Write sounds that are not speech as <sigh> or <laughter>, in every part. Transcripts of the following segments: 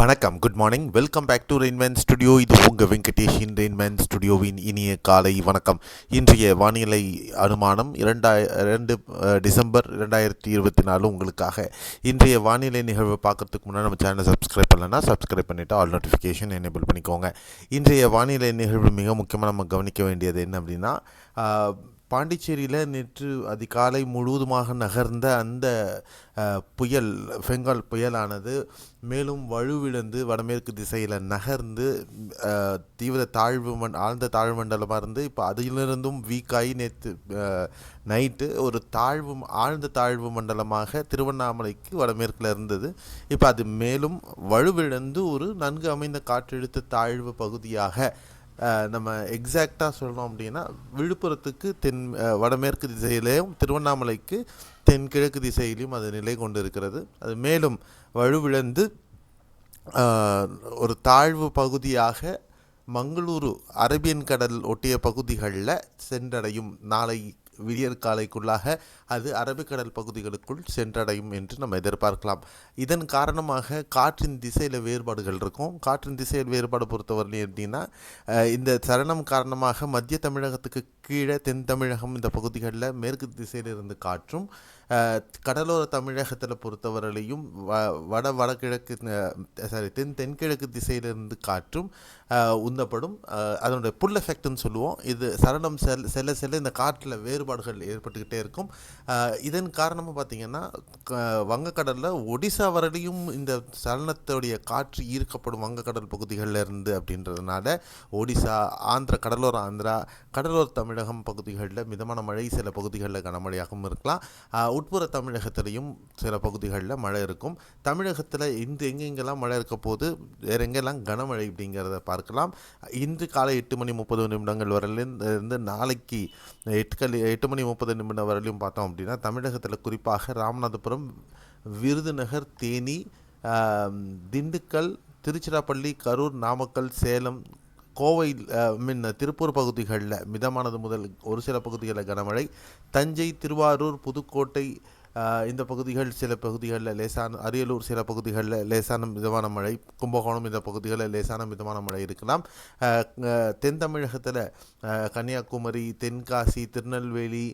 வணக்கம். Good morning welcome back to rainman studio இது உங்கள் வெங்கடேஷின் ரெயின்மேன் ஸ்டுடியோவின் இனிய காலை வணக்கம். இன்றைய வானிலை அனுமானம் இரண்டாய் ரெண்டு டிசம்பர் ரெண்டாயிரத்தி இருபத்தி நாலு உங்களுக்காக. இன்றைய வானிலை நிகழ்வு பார்க்கறதுக்கு முன்னாடி நம்ம சேனலை சப்ஸ்கிரைப் பண்ணலன்னா சப்ஸ்கிரைப் பண்ணிவிட்டு ஆல் நோட்டிஃபிகேஷன் எனேபிள் பண்ணிக்கோங்க. இன்றைய வானிலை நிகழ்வு மிக முக்கியமாக நம்ம கவனிக்க வேண்டியது என்ன அப்படின்னா பாண்டிச்சேரியில் நேற்று அதிகாலை முழுவதுமாக நகர்ந்த அந்த புயல் பெங்கால் புயலானது மேலும் வலுவிழந்து வடமேற்கு திசையில் நகர்ந்து தீவிர தாழ்வு மண் ஆழ்ந்த தாழ்வு மண்டலமாக இருந்து இப்போ அதிலிருந்தும் வீக்காகி நேற்று நைட்டு ஒரு தாழ்வு ஆழ்ந்த தாழ்வு மண்டலமாக திருவண்ணாமலைக்கு வடமேற்கில் இருந்தது. இப்போ அது மேலும் வலுவிழந்து ஒரு நன்கு அமைந்த காற்றழுத்த தாழ்வு பகுதியாக நம்ம எக்ஸாக்டாக சொல்லணும் அப்படின்னா விழுப்புரத்துக்கு தென் வடமேற்கு திசையிலேயும் திருவண்ணாமலைக்கு தென்கிழக்கு திசையிலையும் அது நிலை கொண்டு இருக்கிறது அது மேலும் வலுவிழந்து ஒரு தாழ்வு பகுதியாக மங்களூரு அரேபியன் கடல் ஒட்டிய பகுதிகளில் சென்றடையும் நாளை விடியற்காலைக்குள்ளாக அது அரபிக்கடல் பகுதிகளுக்குள் சென்றடையும் என்று நம்ம எதிர்பார்க்கலாம். இதன் காரணமாக காற்றின் திசையில் வேறுபாடுகள் இருக்கும். காற்றின் திசையில் வேறுபாடு பொறுத்தவரையிலும் எப்படின்னா இந்த சரணம் காரணமாக மத்திய தமிழகத்துக்கு கீழே தென் தமிழகம் இந்த பகுதிகளில் மேற்கு திசையிலிருந்து காற்றும் கடலோர தமிழகத்தில் பொறுத்தவரையிலையும் வ வட வடகிழக்கு சாரி தென் தென்கிழக்கு திசையிலிருந்து காற்றும் உந்தப்படும். அதனுடைய புல் எஃபெக்ட்னு சொல்லுவோம். இது சரணம் செல் செல்ல செல்ல இந்த காற்றில் வேறுபாடுகள் ஏற்பட்டுக்கிட்டே இருக்கும். இதன் காரணமாக பார்த்தீங்கன்னா க- வங்கக்கடலில் ஒடிசா வரலையும் இந்த சலனத்துடைய காற்று ஈர்க்கப்படும் வங்கக்கடல் பகுதிகளில் இருந்து அப்படின்றதுனால ஒடிசா ஆந்திரா கடலோர ஆந்திரா கடலோர தமிழகம் பகுதிகளில் மிதமான மழை சில பகுதிகளில் கனமழையாகவும் இருக்கலாம். உட்புற தமிழகத்திலையும் சில பகுதிகளில் மழை இருக்கும். தமிழகத்தில் இன்று எங்கெங்கெல்லாம் மழை இருக்க போது வேற எங்கெல்லாம் கனமழை அப்படிங்கிறத பார்க்கலாம். இன்று காலை எட்டு மணி முப்பது நிமிடங்கள் வரலேருந்து நாளைக்கு எட்டு எட்டு மணி முப்பது நிமிடம் வரலையும் பார்த்தோம் அப்படின்னா தமிழகத்தில் குறிப்பாக ராமநாதபுரம் விருதுநகர் தேனி திண்டுக்கல் திருச்சிராப்பள்ளி கரூர் நாமக்கல் சேலம் கோவை மின் திருப்பூர் பகுதிகளில் மிதமானது முதல் ஒரு சில பகுதிகளில் கனமழை. தஞ்சை திருவாரூர் புதுக்கோட்டை இந்த பகுதிகள் சில பகுதிகளில் லேசான அரியலூர் சில பகுதிகளில் லேசான மிதமான மழை கும்பகோணம் இந்த பகுதிகளில் லேசான மிதமான மழை இருக்கலாம். தென் தமிழகத்தில் கன்னியாகுமரி தென்காசி திருநெல்வேலி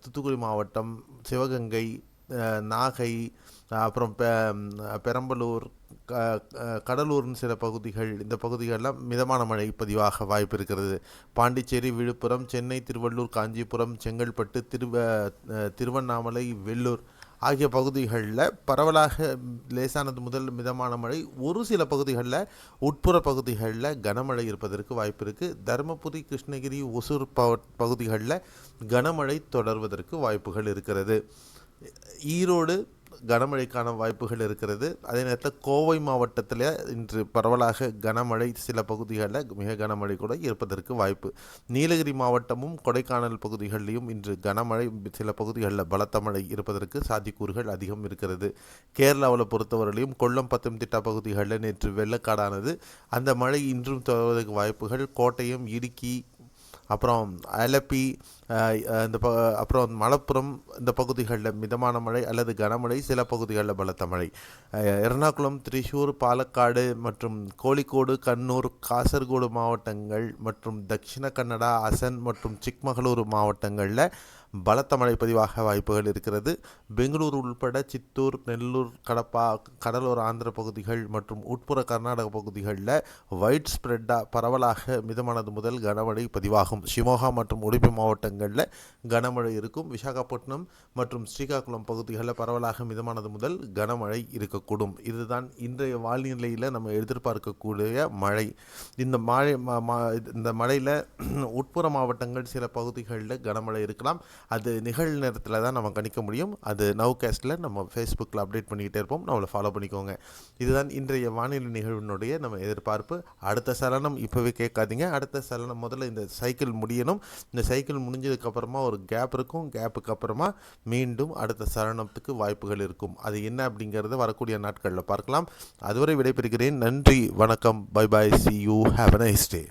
தூத்துக்குடி மாவட்டம் சிவகங்கை நாகை அப்புறம் பெ பெரம்பலூர் கடலூர்னு சில பகுதிகள் இந்த பகுதிகளெலாம் மிதமான மழை பதிவாக வாய்ப்பு இருக்கிறது. பாண்டிச்சேரி விழுப்புரம் சென்னை திருவள்ளூர் காஞ்சிபுரம் செங்கல்பட்டு திருவ திருவண்ணாமலை வெள்ளூர் ஆகிய பகுதிகளில் பரவலாக லேசானது முதல் மிதமான மழை. ஒரு சில பகுதிகளில் உட்புற பகுதிகளில் கனமழை இருப்பதற்கு வாய்ப்பு இருக்குது தருமபுரி கிருஷ்ணகிரி ஒசூர் பகுதிகளில் கனமழை தொடர்வதற்கு வாய்ப்புகள் இருக்கிறது. ஈரோடு கனமழைக்கான வாய்ப்புகள் இருக்கிறது. அதே நேரத்தில் கோவை மாவட்டத்தில் இன்று பரவலாக கனமழை சில பகுதிகளில் மிக கனமழை கூட இருப்பதற்கு வாய்ப்பு. நீலகிரி மாவட்டமும் கொடைக்கானல் பகுதிகளிலும் இன்று கனமழை சில பகுதிகளில் பலத்த மழை இருப்பதற்கு சாத்தியக்கூறுகள் அதிகம் இருக்கிறது. கேரளாவில் பொறுத்தவரையிலும் கொல்லம் பத்தனம்திட்டா பகுதிகளில் நேற்று வெள்ளக்காடானது. அந்த மழை இன்றும் தொடர்வதற்கு வாய்ப்புகள் கோட்டயம் இடுக்கி அப்புறம் அலப்பி இந்த ப அப்புறம் மலப்புறம் இந்த பகுதிகளில் மிதமான மழை அல்லது கனமழை சில பகுதிகளில் பலத்த மழை. எர்ணாகுளம் திரிசூர் பாலக்காடு மற்றும் கோழிக்கோடு கண்ணூர் காசர்கோடு மாவட்டங்கள் மற்றும் தக்ஷிண கன்னடா அசன் மற்றும் சிக்மகளூர் மாவட்டங்களில் பலத்த மழை பதிவாக வாய்ப்புகள் இருக்கிறது. பெங்களூர் உள்பட சித்தூர் நெல்லூர் கடப்பா கடலூர் ஆந்திர பகுதிகள் மற்றும் உட்புற கர்நாடக பகுதிகளில் வைட் ஸ்ப்ரெட்டாக பரவலாக மிதமானது முதல் கனமழை பதிவாகும். ஷிமோகா மற்றும் உடுப்பி மாவட்டங்களில் கனமழை இருக்கும். விசாகப்பட்டினம் மற்றும் ஸ்ரீகாகுளம் பகுதிகளில் பரவலாக மிதமானது முதல் கனமழை இருக்கக்கூடும். இதுதான் இன்றைய வானிலையில் நம்ம எதிர்பார்க்கக்கூடிய மழை. இந்த மழை இந்த மழையில் <clears throat> உட்புற மாவட்டங்கள் சில பகுதிகளில் கனமழை இருக்கலாம். அது நிகழ் நேரத்தில் தான் நம்ம கணிக்க முடியும். அது நவ்காஸ்டில் நம்ம ஃபேஸ்புக்கில் அப்டேட் பண்ணிக்கிட்டே இருப்போம். நம்மளை ஃபாலோ பண்ணிக்கோங்க. இதுதான் இன்றைய வானிலை நிகழ்வினுடைய நம்ம எதிர்பார்ப்பு. அடுத்த சலனம் இப்போவே கேட்காதீங்க. அடுத்த சலனம் முதல்ல இந்த சைக்கிள் முடியணும். இந்த சைக்கிள் முடிஞ்ச முடிஞ்சதுக்கப்புறமா ஒரு கேப் இருக்கும். கேப்புக்கு அப்புறமா மீண்டும் அடுத்த சரணத்துக்கு வாய்ப்புகள் இருக்கும். அது என்ன அப்படிங்கிறத வரக்கூடிய நாட்களில் பார்க்கலாம். அதுவரை விடைபெறுகிறேன். நன்றி வணக்கம். Bye bye see you have a nice day